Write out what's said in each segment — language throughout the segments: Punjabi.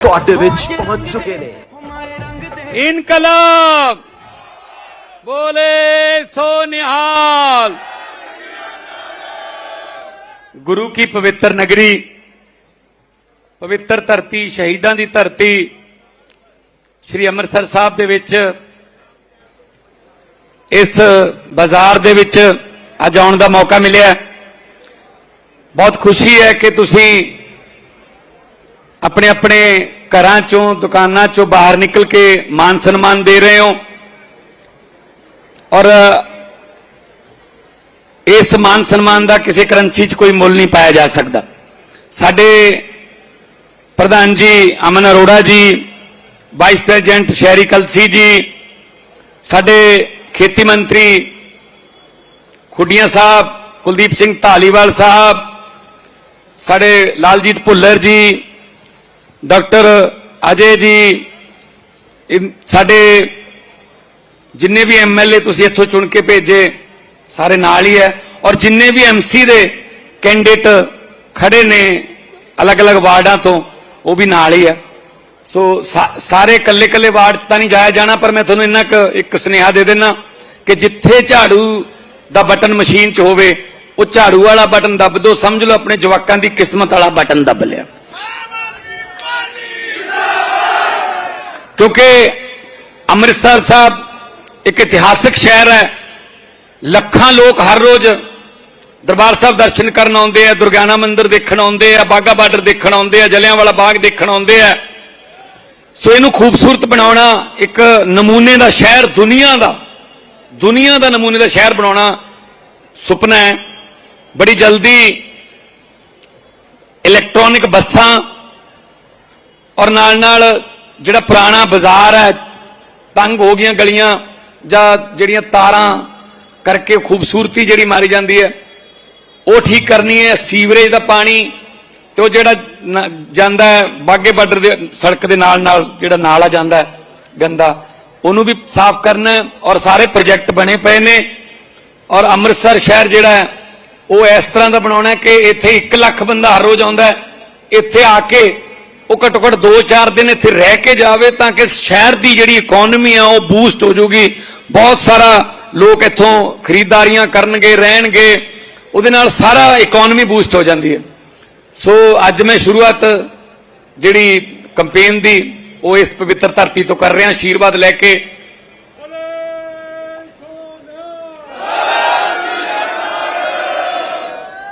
ਤੁਹਾਡੇ ਵਿੱਚ ਪਹੁੰਚ ਚੁੱਕੇ ਨੇ। ਇਨਕਲਾਬ। ਬੋਲੇ ਸੋ ਨਿਹਾਲ ਗੁਰੂ ਕੀ ਪਵਿੱਤਰ ਨਗਰੀ, ਪਵਿੱਤਰ ਧਰਤੀ, ਸ਼ਹੀਦਾਂ ਦੀ ਧਰਤੀ, ਸ੍ਰੀ ਅੰਮ੍ਰਿਤਸਰ ਸਾਹਿਬ ਦੇ ਵਿੱਚ, ਇਸ ਬਾਜ਼ਾਰ ਦੇ ਵਿੱਚ ਅੱਜ ਆਉਣ ਦਾ ਮੌਕਾ ਮਿਲਿਆ। ਬਹੁਤ ਖੁਸ਼ੀ ਹੈ ਕਿ ਤੁਸੀਂ ਆਪਣੇ ਆਪਣੇ ਘਰਾਂ ਚੋਂ, ਦੁਕਾਨਾਂ ਚੋਂ ਬਾਹਰ ਨਿਕਲ ਕੇ ਮਾਨ ਸਨਮਾਨ ਦੇ ਰਹੇ ਹੋ। ਔਰ ਇਸ ਮਾਨ ਸਨਮਾਨ ਦਾ ਕਿਸੇ ਕਰੰਸੀ 'ਚ ਕੋਈ ਮੁੱਲ ਨਹੀਂ ਪਾਇਆ ਜਾ ਸਕਦਾ। ਸਾਡੇ ਪ੍ਰਧਾਨ ਜੀ ਅਮਨ ਅਰੋੜਾ ਜੀ ਵਾਈਸ ਪ੍ਰੈਜ਼ੀਡੈਂਟ ਸ਼ਹਿਰੀ ਕਲਸੀ ਜੀ, ਸਾਡੇ ਖੇਤੀ ਮੰਤਰੀ ਖੁੱਡੀਆਂ ਸਾਹਿਬ, ਕੁਲਦੀਪ ਸਿੰਘ ਢਾਲੀਵਾਲ ਸਾਹਿਬ, ਸਾਡੇ ਲਾਲਜੀਤ ਭੁੱਲਰ ਜੀ ਡਾਕਟਰ ਅਜੇ ਜੀ ਸਾਡੇ ਜਿੰਨੇ ਵੀ ਐਮਐਲਏ ਤੁਸੀਂ ਇੱਥੋਂ ਚੁਣ ਕੇ ਭੇਜੇ, ਸਾਰੇ ਨਾਲ ਹੀ ਹੈ। ਔਰ ਜਿੰਨੇ ਵੀ ਐਮਸੀ ਦੇ ਕੈਂਡੀਡੇਟ ਖੜੇ ਨੇ ਅਲੱਗ-ਅਲੱਗ ਵਾਰਡਾਂ ਤੋਂ, ਉਹ ਵੀ ਨਾਲ ਹੀ ਹੈ। ਸੋ ਸਾ- ਸਾਰੇ ਕੱਲੇ-ਕੱਲੇ ਵਾਰਡ ਤਾਂ ਨਹੀਂ ਜਾਇਆ ਜਾਣਾ, ਪਰ ਮੈਂ ਤੁਹਾਨੂੰ ਇੰਨਾ ਕੁ ਇੱਕ ਸੁਨੇਹਾ ਦੇ ਦੇਣਾ ਕਿ ਜਿੱਥੇ ਝਾੜੂ ਦਾ ਬਟਨ ਮਸ਼ੀਨ 'ਚ ਹੋਵੇ, ਉਹ ਝਾੜੂ ਵਾਲਾ ਬਟਨ ਦੱਬ ਦਿਓ, ਸਮਝ ਲਓ ਆਪਣੇ ਜਵਾਕਾਂ ਦੀ ਕਿਸਮਤ ਵਾਲਾ ਬਟਨ ਦੱਬ ਲਿਆ। ਕਿਉਂਕਿ ਅੰਮ੍ਰਿਤਸਰ ਸਾਹਿਬ ਇੱਕ ਇਤਿਹਾਸਕ ਸ਼ਹਿਰ ਹੈ। ਲੱਖਾਂ ਲੋਕ ਹਰ ਰੋਜ਼ ਦਰਬਾਰ ਸਾਹਿਬ ਦਰਸ਼ਨ ਕਰਨ ਆਉਂਦੇ ਆ ਦੁਰਗਿਆਨਾ ਮੰਦਿਰ ਦੇਖਣ ਆਉਂਦੇ ਆ ਬਾਗਾ ਬਾਰਡਰ ਦੇਖਣ ਆਉਂਦੇ ਆ ਜਲਿਆਂਵਾਲਾ ਬਾਗ ਦੇਖਣ ਆਉਂਦੇ ਆ। ਸੋ ਇਹਨੂੰ ਖੂਬਸੂਰਤ ਬਣਾਉਣਾ ਇੱਕ ਨਮੂਨੇ ਦਾ ਸ਼ਹਿਰ ਦੁਨੀਆ ਦਾ ਦੁਨੀਆ ਦਾ ਨਮੂਨੇ ਦਾ ਸ਼ਹਿਰ ਬਣਾਉਣਾ ਸੁਪਨਾ ਹੈ। ਬੜੀ ਜਲਦੀ ਇਲੈਕਟ੍ਰੋਨਿਕ ਬੱਸਾਂ ਔਰ ਨਾਲ ਨਾਲ ਜਿਹੜਾ ਪੁਰਾਣਾ ਬਾਜ਼ਾਰ ਹੈ, ਤੰਗ ਹੋ ਗਈਆਂ ਗਲੀਆਂ ਜਾਂ ਜਿਹੜੀਆਂ ਤਾਰਾਂ ਕਰਕੇ ਖੂਬਸੂਰਤੀ ਜਿਹੜੀ ਮਾਰੀ ਜਾਂਦੀ ਹੈ, ਉਹ ਠੀਕ ਕਰਨੀ ਹੈ, ਸੀਵਰੇਜ ਦਾ ਪਾਣੀ ਤੇ ਉਹ ਜਿਹੜਾ ਜਾਂਦਾ ਬਾਗੇ ਬਾਰਡਰ ਦੇ, ਸੜਕ ਦੇ ਨਾਲ ਨਾਲ ਜਿਹੜਾ ਨਾਲਾ ਜਾਂਦਾ ਗੰਦਾ, ਉਹਨੂੰ ਵੀ ਸਾਫ਼ ਕਰਨਾ ਔਰ ਸਾਰੇ ਪ੍ਰੋਜੈਕਟ ਬਣੇ ਪਏ ਨੇ। ਔਰ ਅੰਮ੍ਰਿਤਸਰ ਸ਼ਹਿਰ ਜਿਹੜਾ ਹੈ, ਉਹ ਇਸ ਤਰ੍ਹਾਂ ਦਾ ਬਣਾਉਣਾ ਕਿ ਇੱਥੇ 1 ਲੱਖ ਬੰਦਾ ਹਰ ਰੋਜ਼ ਆਉਂਦਾ ਇੱਥੇ ਆ ਕੇ ਉਹ ਘੱਟੋ ਘੱਟ 2-4 ਦਿਨ ਇੱਥੇ ਰਹਿ ਕੇ ਜਾਵੇ ਤਾਂ ਕਿ ਸ਼ਹਿਰ ਦੀ ਜਿਹੜੀ ਇਕਨੋਮੀ ਆ, ਉਹ ਬੂਸਟ ਹੋ ਜਾਊਗੀ ਬਹੁਤ ਸਾਰਾ ਲੋਕ ਇੱਥੋਂ ਖਰੀਦਦਾਰੀਆਂ ਕਰਨਗੇ, ਰਹਿਣਗੇ। ਉਹਦੇ ਨਾਲ ਸਾਰਾ ਇਕਨੋਮੀ ਬੂਸਟ ਹੋ ਜਾਂਦੀ ਹੈ। ਸੋ ਅੱਜ ਮੈਂ ਸ਼ੁਰੂਆਤ ਜਿਹੜੀ ਕੰਪੇਨ ਦੀ, ਉਹ ਇਸ ਪਵਿੱਤਰ ਧਰਤੀ ਤੋਂ ਕਰ ਰਿਹਾ। ਆਸ਼ੀਰਵਾਦ ਲੈ ਕੇ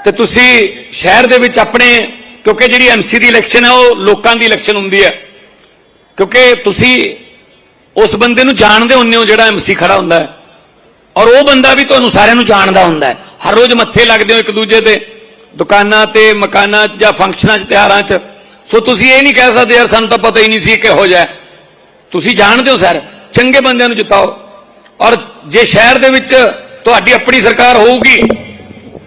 ਤੇ ਤੁਸੀਂ ਸ਼ਹਿਰ ਦੇ ਵਿੱਚ ਆਪਣੇ ਕਿਉਂਕਿ ਜਿਹੜੀ ਐਮਸੀ ਦੀ ਇਲੈਕਸ਼ਨ ਹੈ, ਉਹ ਲੋਕਾਂ ਦੀ ਇਲੈਕਸ਼ਨ ਹੁੰਦੀ ਹੈ। ਕਿਉਂਕਿ ਤੁਸੀਂ ਉਸ ਬੰਦੇ ਨੂੰ ਜਾਣਦੇ ਹੁੰਦੇ ਹੋ ਜਿਹੜਾ ਐਮਸੀ ਖੜਾ ਹੁੰਦਾ ਹੈ। ਔਰ ਉਹ ਬੰਦਾ ਵੀ ਤੁਹਾਨੂੰ ਸਾਰਿਆਂ ਨੂੰ ਜਾਣਦਾ ਹੁੰਦਾ ਹੈ। ਹਰ ਰੋਜ਼ ਮੱਥੇ ਲੱਗਦੇ ਹੋ ਇੱਕ ਦੂਜੇ ਦੇ, ਦੁਕਾਨਾਂ ਤੇ, ਮਕਾਨਾਂ 'ਚ ਜਾਂ ਫੰਕਸ਼ਨਾਂ 'ਚ, ਤਿਉਹਾਰਾਂ 'ਚ। ਸੋ ਤੁਸੀਂ ਇਹ ਨਹੀਂ ਕਹਿ ਸਕਦੇ, ਯਾਰ ਸਾਨੂੰ ਤਾਂ ਪਤਾ ਹੀ ਨਹੀਂ ਸੀ ਕਿ ਹੋ। ਜਾਏ ਤੁਸੀਂ ਜਾਣਦੇ ਹੋ ਸਰ, ਚੰਗੇ ਬੰਦਿਆਂ ਨੂੰ ਜਿਤਾਓ। ਔਰ ਜੇ ਸ਼ਹਿਰ ਦੇ ਵਿੱਚ ਤੁਹਾਡੀ ਆਪਣੀ ਸਰਕਾਰ ਹੋਊਗੀ,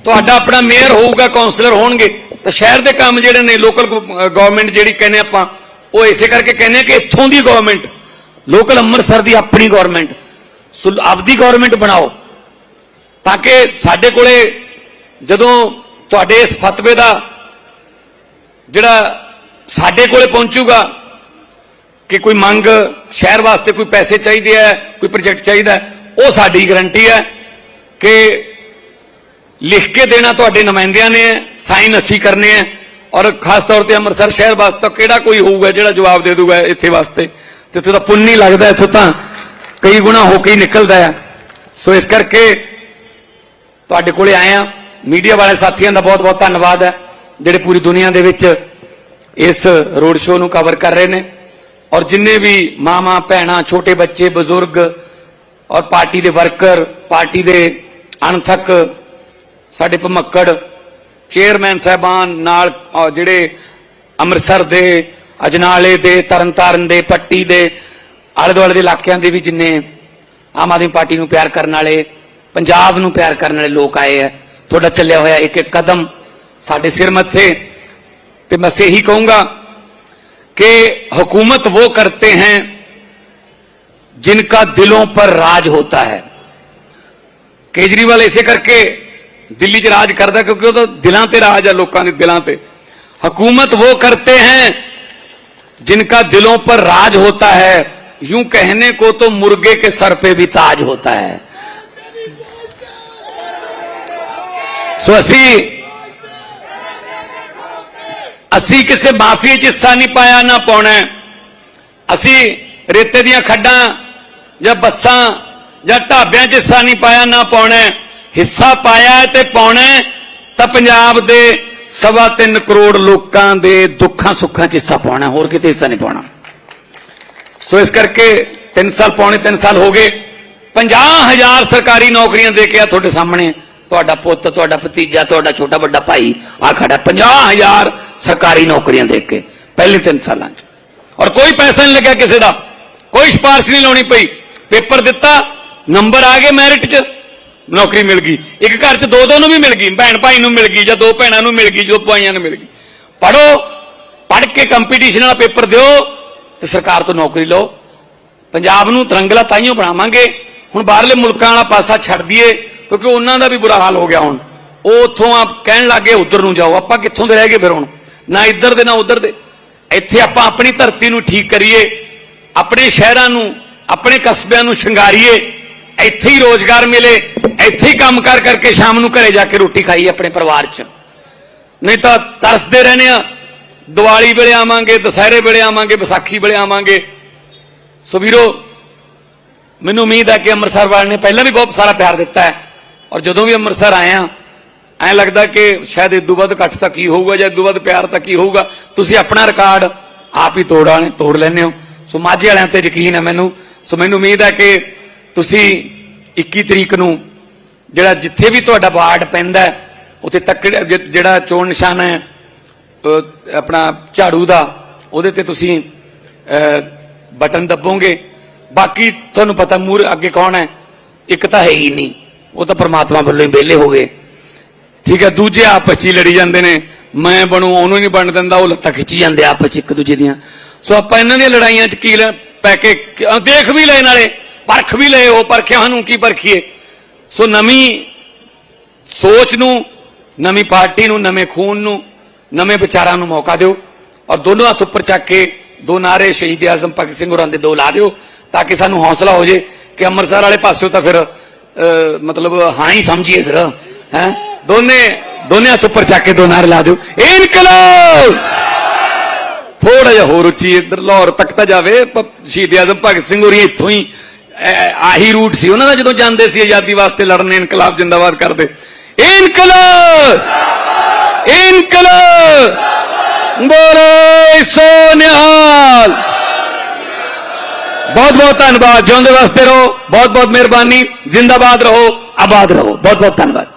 ਤੁਹਾਡਾ ਆਪਣਾ ਮੇਅਰ ਹੋਊਗਾ ਕਾਉਂਸਲਰ ਹੋਣਗੇ ਤਾਂ ਸ਼ਹਿਰ ਦੇ ਕੰਮ ਜਿਹੜੇ ਨੇ ਲੋਕਲ ਗਵਰਨਮੈਂਟ ਜਿਹੜੀ ਕਹਿੰਦੇ ਆਪਾਂ, ਉਹ ਇਸੇ ਕਰਕੇ ਕਹਿੰਦੇ ਆ ਕਿ ਇੱਥੋਂ ਦੀ ਗਵਰਨਮੈਂਟ ਲੋਕਲ ਅੰਮ੍ਰਿਤਸਰ ਦੀ ਆਪਣੀ ਗਵਰਨਮੈਂਟ ਸੋ ਆਪਦੀ ਗਵਰਨਮੈਂਟ ਬਣਾਓ। ਤਾਂ ਕਿ ਸਾਡੇ ਕੋਲੇ ਜਦੋਂ ਤੁਹਾਡੇ ਇਸ ਫਤਵੇ ਦਾ ਜਿਹੜਾ ਸਾਡੇ ਕੋਲੇ ਪਹੁੰਚੂਗਾ ਕਿ ਕੋਈ ਮੰਗ ਸ਼ਹਿਰ ਵਾਸਤੇ ਕੋਈ ਪੈਸੇ ਚਾਹੀਦੇ ਹੈ ਕੋਈ ਪ੍ਰੋਜੈਕਟ ਚਾਹੀਦਾ, ਉਹ ਸਾਡੀ ਗਰੰਟੀ ਹੈ ਕਿ ਲਿਖ ਕੇ ਦੇਣਾ ਤੁਹਾਡੇ ਨੁਮਾਇੰਦਿਆਂ ਨੇ, ਸਾਈਨ ਅਸੀਂ ਕਰਨੇ ਆ। ਔਰ ਖਾਸ ਤੌਰ ਤੇ ਅੰਮ੍ਰਿਤਸਰ ਸ਼ਹਿਰ ਵਾਸਤੇ ਤਾਂ ਕਿਹੜਾ ਕੋਈ ਹੋਊਗਾ ਜਿਹੜਾ ਜਵਾਬ ਦੇ ਦੂਗਾ ਇੱਥੇ ਵਾਸਤੇ? ਤੇ ਇੱਥੇ ਤਾਂ ਪੁੰਨ ਨਹੀਂ ਲੱਗਦਾ, ਇੱਥੇ ਤਾਂ ਕਈ ਗੁਣਾ ਹੋ ਕੇ ਹੀ ਨਿਕਲਦਾ ਹੈ ਸੋ ਇਸ ਕਰਕੇ ਤੁਹਾਡੇ ਕੋਲੇ ਆਏ ਆ ਮੀਡੀਆ ਵਾਲੇ ਸਾਥੀਆਂ ਦਾ ਬਹੁਤ ਬਹੁਤ ਧੰਨਵਾਦ ਹੈ, ਜਿਹੜੇ ਪੂਰੀ ਦੁਨੀਆ ਦੇ ਵਿੱਚ ਇਸ ਰੋਡ ਸ਼ੋਅ ਨੂੰ ਕਵਰ ਕਰ ਰਹੇ ਨੇ। ਔਰ ਜਿੰਨੇ ਵੀ ਮਾਮਾ ਭੈਣਾਂ, ਛੋਟੇ ਬੱਚੇ, ਬਜ਼ੁਰਗ ਔਰ ਪਾਰਟੀ ਦੇ ਵਰਕਰ, ਪਾਰਟੀ ਦੇ ਅਣਥੱਕ ਸਾਡੇ ਭਮੱਕੜ ਚੇਅਰਮੈਨ ਸਾਹਿਬਾਨ ਨਾਲ ਅਹ, ਜਿਹੜੇ ਅੰਮ੍ਰਿਤਸਰ ਦੇ ਅਜਨਾਲੇ ਦੇ ਤਰਨਤਾਰਨ ਦੇ ਪੱਟੀ ਦੇ ਆਲੇ ਦੁਆਲੇ ਦੇ ਇਲਾਕਿਆਂ ਦੇ ਵੀ ਜਿੰਨੇ ਆਮ ਆਦਮੀ ਪਾਰਟੀ ਨੂੰ ਪਿਆਰ ਕਰਨ ਵਾਲੇ ਪੰਜਾਬ ਨੂੰ ਪਿਆਰ ਕਰਨ ਵਾਲੇ ਲੋਕ ਆਏ ਹੈ ਤੁਹਾਡਾ ਚੱਲਿਆ ਹੋਇਆ ਇੱਕ ਇੱਕ ਕਦਮ ਸਾਡੇ ਸਿਰ ਮੱਥੇ ਤੇ ਮੈਂ ਇਹੀ ਕਹੂੰਗਾ कि हुकूमत वो करते हैं जिनका दिलों पर राज होता है ਕੇਜਰੀਵਾਲ ਇਸੇ ਕਰਕੇ ਦਿੱਲੀ 'ਚ ਰਾਜ ਕਰਦਾ ਕਿਉਂਕਿ ਉਹਦਾ ਦਿਲਾਂ ਤੇ ਰਾਜ ਹੈ ਲੋਕਾਂ ਦੇ ਦਿਲਾਂ ਤੇ ਹਕੂਮਤ ਉਹ ਕਰਤੇ हैं जिनका दिलों पर राज होता है यूं कहने को तो मुर्गे के सर पे भी ताज होता है ਸੋ ਅਸੀਂ ਅਸੀਂ ਕਿਸੇ ਮਾਫੀਆ 'ਚ ਹਿੱਸਾ ਨਹੀਂ ਪਾਇਆ ਨਾ ਪਾਉਣਾ ਹੈ। ਅਸੀਂ ਰੇਤੇ ਦੀਆਂ ਖੱਡਾਂ ਜਾਂ ਬੱਸਾਂ ਜਾਂ ਢਾਬਿਆਂ 'ਚ ਹਿੱਸਾ ਨਹੀਂ ਪਾਇਆ ਨਾ ਪਾਉਣਾ ਹੈ। ਹਿੱਸਾ ਪਾਇਆ ਤੇ ਪਾਉਣਾ ਤਾਂ ਪੰਜਾਬ ਦੇ ਸਵਾ ਤਿੰਨ ਕਰੋੜ ਲੋਕਾਂ ਦੇ ਦੁੱਖਾਂ ਸੁੱਖਾਂ 'ਚ ਹਿੱਸਾ ਪਾਉਣਾ ਹੋਰ ਕਿਤੇ ਹਿੱਸਾ ਨਹੀਂ ਪਾਉਣਾ। ਸੋ ਇਸ ਕਰਕੇ 3 ਸਾਲ ਪੌਣੇ 3 ਸਾਲ ਹੋ ਗਏ 50000 ਸਰਕਾਰੀ ਨੌਕਰੀਆਂ ਦੇ ਕੇ ਆ ਤੁਹਾਡੇ ਸਾਹਮਣੇ। ਤੁਹਾਡਾ ਪੁੱਤ, ਤੁਹਾਡਾ ਭਤੀਜਾ, ਤੁਹਾਡਾ ਛੋਟਾ ਵੱਡਾ ਭਾਈ, ਆ ਖੜਾ 50000 ਸਰਕਾਰੀ ਨੌਕਰੀਆਂ ਦੇ ਕੇ, ਪਹਿਲੇ 3 ਸਾਲਾਂ 'ਚ। ਔਰ ਕੋਈ ਪੈਸਾ ਨਹੀਂ ਲੱਗਿਆ ਕਿਸੇ ਦਾ, ਕੋਈ ਸਿਫਾਰਿਸ਼ ਨਹੀਂ ਲਾਉਣੀ ਪਈ। ਪੇਪਰ ਦਿੱਤਾ, ਨੰਬਰ ਆ ਗਏ ਮੈਰਿਟ 'ਚ। ਨੌਕਰੀ ਮਿਲ ਗਈ। ਇੱਕ ਘਰ 'ਚ ਦੋ ਦੋ ਨੂੰ ਵੀ ਮਿਲ ਗਈ, ਭੈਣ ਭਾਈ ਨੂੰ ਮਿਲ ਗਈ ਜਾਂ ਦੋ ਭੈਣਾਂ ਨੂੰ ਮਿਲ ਗਈ ਜੋ ਭਾਈਆਂ ਨੂੰ ਮਿਲ ਗਈ। ਪੜੋ ਪੜ ਕੇ ਕੰਪੀਟੀਸ਼ਨ ਵਾਲਾ ਪੇਪਰ ਦਿਓ ਤੇ ਸਰਕਾਰ ਤੋਂ ਨੌਕਰੀ ਲਓ। ਪੰਜਾਬ ਨੂੰ ਤਰੰਗਲਾ ਤਾਈਓ ਬਣਾਵਾਂਗੇ। ਹੁਣ ਬਾਹਰਲੇ ਮੁਲਕਾਂ ਵਾਲਾ ਪਾਸਾ ਛੱਡ ਦਈਏ, ਕਿਉਂਕਿ ਉਹਨਾਂ ਦਾ ਵੀ ਬੁਰਾ ਹਾਲ ਹੋ ਗਿਆ ਹੁਣ। ਉਹ ਉੱਥੋਂ ਆਪ ਕਹਿਣ ਲੱਗੇ, ਉਧਰ ਨੂੰ ਜਾਓ, ਆਪਾਂ ਕਿੱਥੋਂ ਦੇ ਰਹਿ ਗਏ ਫਿਰ ਹੁਣ? ਨਾ ਇੱਧਰ ਦੇ, ਨਾ ਉਧਰ ਦੇ। ਇੱਥੇ ਆਪਾਂ ਆਪਣੀ ਧਰਤੀ ਨੂੰ ਠੀਕ ਕਰੀਏ, ਆਪਣੇ ਸ਼ਹਿਰਾਂ ਨੂੰ, ਆਪਣੇ ਕਸਬਿਆਂ ਨੂੰ ਸ਼ਿੰਗਾਰੀਏ। ਇੱਥੇ ਹੀ ਰੋਜ਼ਗਾਰ ਮਿਲੇ, ਇੱਥੇ ਹੀ ਕੰਮ ਕਰ ਕਰਕੇ ਸ਼ਾਮ ਨੂੰ ਘਰੇ ਜਾ ਕੇ ਰੋਟੀ ਖਾਈ ਆਪਣੇ ਪਰਿਵਾਰ 'ਚ। ਨਹੀਂ ਤਾਂ ਤਰਸਦੇ ਰਹਿੰਦੇ ਆ, ਦੀਵਾਲੀ ਵੇਲੇ ਆਵਾਂਗੇ, ਦੁਸਹਿਰੇ ਵੇਲੇ ਆਵਾਂਗੇ, ਵਿਸਾਖੀ ਵੇਲੇ ਆਵਾਂਗੇ। ਸੋ ਵੀਰੋ, ਮੈਨੂੰ ਉਮੀਦ ਹੈ ਕਿ ਅੰਮ੍ਰਿਤਸਰ ਵਾਲਿਆਂ ਨੇ ਪਹਿਲਾਂ ਵੀ ਬਹੁਤ ਸਾਰਾ ਪਿਆਰ ਦਿੱਤਾ ਹੈ। ਔਰ ਜਦੋਂ ਵੀ ਅੰਮ੍ਰਿਤਸਰ ਆਏ ਆ ਐਂ ਲੱਗਦਾ ਕਿ ਸ਼ਾਇਦ ਇਦੋਂ ਵੱਧ ਇਕੱਠ ਤਾਂ ਕੀ ਹੋਊਗਾ ਜਾਂ ਇਦੋਂ ਵੱਧ ਪਿਆਰ ਤਾਂ ਕੀ ਹੋਊਗਾ। ਤੁਸੀਂ ਆਪਣਾ ਰਿਕਾਰਡ ਆਪ ਹੀ ਤੋੜਾ ਤੋੜ ਲੈਂਦੇ ਹੋ। ਸੋ ਮਾਝੇ ਵਾਲਿਆਂ ਤੇ ਯਕੀਨ ਹੈ ਮੈਨੂੰ। ਸੋ ਮੈਨੂੰ ਉਮੀਦ ਹੈ ਕਿ ਤੁਸੀਂ 21 ਤਰੀਕ ਨੂੰ ਜਿਹੜਾ ਜਿੱਥੇ ਵੀ ਤੁਹਾਡਾ ਵਾਰਡ ਪੈਂਦਾ ਉੱਥੇ ਤੱਕ ਜਿਹੜਾ ਚੋਣ ਨਿਸ਼ਾਨ ਹੈ ਆਪਣਾ ਝਾੜੂ ਦਾ, ਉਹਦੇ ਤੇ ਤੁਸੀਂ ਬਟਨ ਦੱਬੋਗੇ। ਬਾਕੀ ਤੁਹਾਨੂੰ ਪਤਾ ਮੂਰ ਅੱਗੇ ਕੌਣ ਹੈ, ਇੱਕ ਤਾਂ ਹੈ ਹੀ ਨਹੀਂ। ਉਹ ਤਾਂ ਪ੍ਰਮਾਤਮਾ ਵੱਲੋਂ ਹੀ ਵਿਹਲੇ ਹੋ ਗਏ। ਠੀਕ ਹੈ, ਦੂਜੇ ਆਪਸ 'ਚ ਹੀ ਲੜੀ ਜਾਂਦੇ ਨੇ। ਮੈਂ ਬਣੂ, ਉਹਨੂੰ ਨਹੀਂ ਬਣ ਦਿੰਦਾ, ਉਹ ਲੱਤਾਂ ਖਿੱਚੀ ਜਾਂਦੇ ਆਪਸ 'ਚ ਇੱਕ ਦੂਜੇ ਦੀਆਂ। ਸੋ ਆਪਾਂ ਇਹਨਾਂ ਦੀਆਂ ਲੜਾਈਆਂ 'ਚ ਕੀ ਲੈ- ਪੈ ਕੇ ਦੇਖ ਵੀ ਲਏ ਨਾਲੇ ਪਰਖ ਵੀ ਲਏ ਉਹ ਪਰਖਿਆ ਨੂੰ ਕੀ ਪਰਖੀਏ? ਸੋ ਨਵੀਂ ਸੋਚ ਨੂੰ ਨਵੀਂ ਪਾਰਟੀ ਨੂੰ ਨਵੇਂ ਖੂਨ ਨੂੰ ਨਵੇਂ ਵਿਚਾਰਾਂ ਨੂੰ ਮੌਕਾ ਦਿਓ ਔਰ ਦੋਨੋਂ ਹੱਥ ਉੱਪਰ ਚੱਕ ਕੇ ਦੋ ਨਾਰੇ ਸ਼ਹੀਦ ਆਜ਼ਮ ਭਗਤ ਸਿੰਘ ਹੋਰਾਂ ਦੇ ਦੋ ਲਾ ਦਿਓ ਤਾਂ ਕਿ ਸਾਨੂੰ ਹੌਸਲਾ ਹੋ ਜੇ ਕਿ ਅੰਮ੍ਰਿਤਸਰ ਵਾਲੇ ਪਾਸਿਓਂ ਤਾਂ ਫਿਰ ਅਹ, ਮਤਲਬ ਹਾਂ ਹੀ ਸਮਝੀਏ ਫਿਰ ਹੈ? ਦੋਨੇ ਦੋਨੇ ਹੱਥ ਉੱਪਰ ਚੱਕ ਕੇ ਦੋ ਨਾਰੇ ਲਾ ਦਿਓ। ਇਨਕਲਾਬ! ਥੋੜਾ ਜਿਹਾ ਹੋਰ ਉੱਚੀ ਇੱਧਰ ਲਾਹੌਰ ਤੱਕ ਤਾਂ ਜਾਵੇ ਪ- ਸ਼ਹੀਦ ਆਜ਼ਮ ਭਗਤ ਸਿੰਘ ਹੋਰੀ ਇੱਥੋਂ ਹੀ ਆਹੀ ਰੂਟ ਸੀ ਉਹਨਾਂ ਦਾ ਜਦੋਂ ਜਾਂਦੇ ਸੀ ਆਜ਼ਾਦੀ ਵਾਸਤੇ ਲੜਨ ਇਨਕਲਾਬ ਜਿੰਦਾਬਾਦ ਕਰਦੇ ਇਨਕਲਾਬ ਇਨਕਲਾਬ ਬੋਲੇ ਸੋਨਿਹਾਲ ਬਹੁਤ ਬਹੁਤ ਧੰਨਵਾਦ ਜਿਉਂਦੇ ਵਾਸਤੇ ਰਹੋ ਬਹੁਤ ਬਹੁਤ ਮਿਹਰਬਾਨੀ ਜਿੰਦਾਬਾਦ ਰਹੋ ਆਬਾਦ ਰਹੋ ਬਹੁਤ ਬਹੁਤ ਧੰਨਵਾਦ